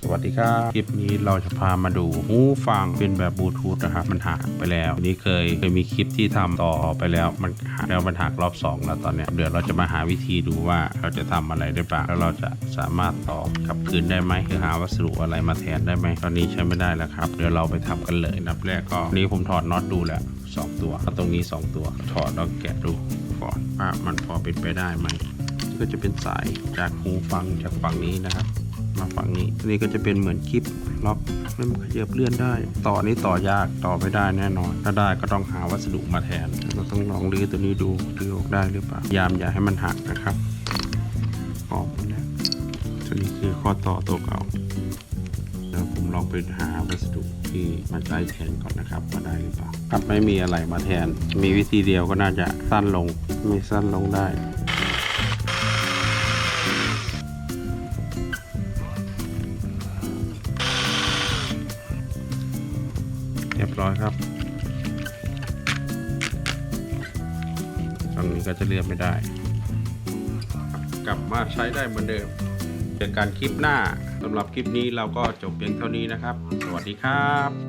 สวัสดีครับ คลิปนี้เราจะพามาดูหูฟังเป็นแบบบลูทูธนะครับมันหักไปแล้วนี้เคยเคยมีคลิปที่ทำต่อไปแล้วมันหักแล้วมันหักรอบ 2 แล้วตอนนี้เดี๋ยวเราจะมาหาวิธีดูว่าเราจะทำอะไรได้บ้างแล้วเราจะสามารถต่อกลับคืนได้ไหมหรือหาวัสดุอะไรมาแทนได้ไหมตอนนี้ใช้ไม่ได้แล้วครับ เดี๋ยวเราไปทำกันเลยนับแรกก็นี้ผมถอดน็อตดูแล้วสองตัวแล้วตรงนี้สองตัว ถอดแล้วแกะดูก่อนว่ามันพอเป็นไปได้ไหมก็จะเป็นสายจากหูฟังจากฝั่งนี้นะครับ มาฝั่งนี้นนี้ก็จะเป็นเหมือนคลิปล็อกไม่มันขยับเลื่อนได้ ต่อนี้ต่อยากต่อไม่ได้แน่นอน ถ้าได้ก็ต้องหาวัสดุมาแทน เราต้องลองรื้อตัวนี้ดูรื้อออกได้หรือเปล่าพยายามอย่าให้มันหักนะครับออกหมดแล้วตัวนี้คือข้อต่อตัวเก่าเดี๋ยวผมลองไปหาวัสดุที่มันใช้แทนก่อนนะครับว่าได้หรือเปล่าครับไม่มีอะไรมาแทน มีวิธีเดียวก็น่าจะสั้นลงไม่สั้นลงได้ เรียบร้อยครับฝั่งนี้ก็จะเลื่อนไม่ได้ กลับมาใช้ได้เหมือนเดิมเจอกันคลิปหน้าสำหรับคลิปนี้เราก็จบเพียงเท่านี้นะครับ สวัสดีครับ